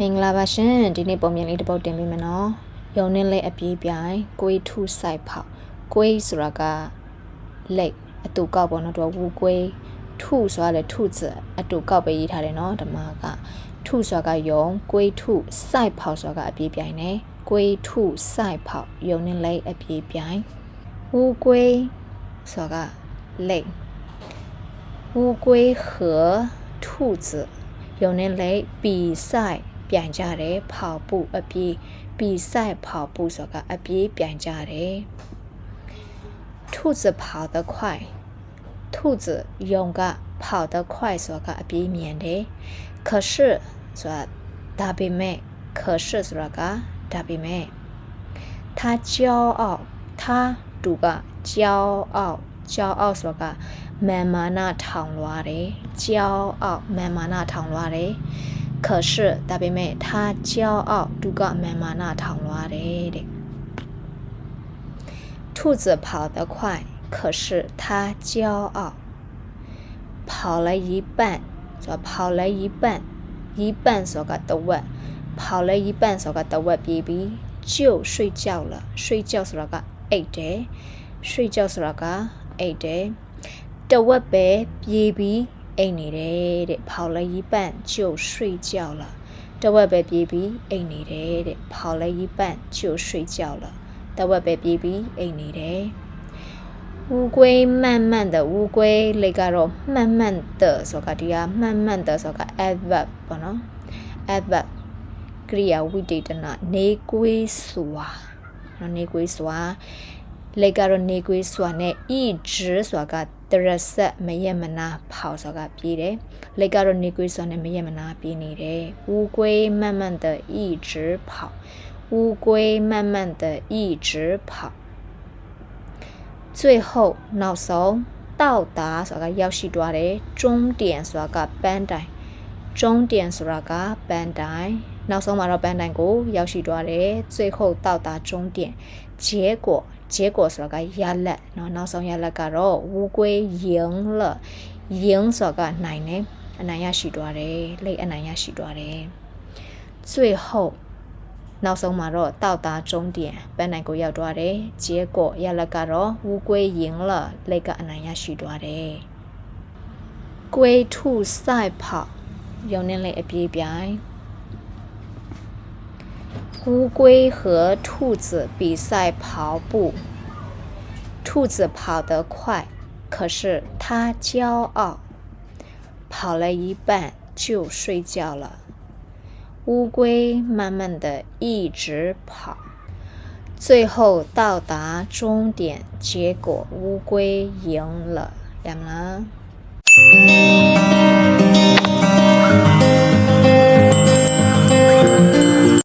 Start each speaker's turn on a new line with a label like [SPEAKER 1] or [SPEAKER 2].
[SPEAKER 1] မင်္ဂလာပါရှင်ဒီနေ့ပုံမြင်လေးတစ်ပုတ်တင်ပေးမယ်နော်ယုံနှင်းလေးအပြေးပြိုင်ကိုေးထုဆိုင်ဖောက်ကိုေးဆိုတာကလက်အတူကောက်ပေါ့နော်သူကဝူကိုေးထုဆိုတာလေထုစအတူကောက်ပဲရေးထားတယ်နော်ဓမ္မကထုဆိုတာကယုံကိုေးထုဆိုင်ဖောက်ဆိုတာကအပြေးပြိုင်နေကိုေးထုဆိုင်ဖောက်ယုံနှင်းလေးအပြေးပြိုင်ဝူကိုေးဆိုတာကလက်乌龟和兔子有人来比赛 ပြိုင်ကြတယ်跑步အပြေး比赛跑步ဆိုကအပြေးပြိုင်ကြတယ်兔子跑得快兔子勇က跑得快ဆိုကအပြေးမြန်တယ်可是ဆိုတာဒါပေမဲ့可是ဆိုတာကဒါပေမဲ့他骄傲他တူက骄傲骄傲ဆိုတာကမာမာနာထောင်လွားတယ်骄傲မာမာနာထောင်လွားတယ် 可是大表妹她骄傲，都搞妈妈那躺落的的。兔子跑得快，可是它骄傲。跑了一半，说跑了一半，一半说个的我，跑了一半说个的我 baby 就睡觉了。睡觉说个 ade，睡觉说个 ade，都我 baby。 အိတ်နေတယ်တဲ့跑了一半就睡觉了တဝက်ပဲပြေးပြီးအိတ်နေတယ်တဲ့跑了一半就睡觉了တဝက်ပဲပြေးပြီးအိတ်နေတယ်乌龟慢慢的乌龟လေကတော့慢慢的ဆိုကဒီက慢慢的ဆိုက adverb ပေါ့နော် adverb ကရိယာဝိတေတနာနေကွေးစွာနော်နေကွေးစွာလေကတော့နေကွေးစွာနဲ့一直ဆိုတာက တရဆက်မရက်မနာဖောက်ဆိုတာကပြေးတယ်လေကတော့နေကွေးစွာနဲ့မရက်မနာပြေးနေတယ်乌龟慢慢的一直跑乌龟慢慢的一直跑最后နောက်ဆုံး到达ဆိုတာကရောက်ရှိသွားတယ်终点ဆိုတာကပန်းတိုင်终点ဆိုတာကပန်းတိုင်နောက်ဆုံးမှာတော့ပန်းတိုင်ကိုရောက်ရှိသွားတယ်最后到达终点结果 结果ဆိုတာကရလက်เนาะနောက်ဆုံးရလက်ကတော့乌龟赢了赢ဆိုတာကနိုင်တယ်အနိုင်ရရှိသွားတယ်လိတ်အနိုင်ရရှိသွားတယ်最后နောက်ဆုံးမှာတော့တောက်တာ终点ပန်းနိုင်ကိုရောက်သွားတယ်结果ရလက်ကတော့乌龟赢了လိတ်ကအနိုင်ရရှိသွားတယ်龟兔赛跑ရုံနဲ့လေအပြေးပြိုင် 乌龟和兔子比赛跑步，兔子跑得快，可是它骄傲，跑了一半就睡觉了。乌龟慢慢的一直跑，最后到达终点，结果乌龟赢了，怎么了？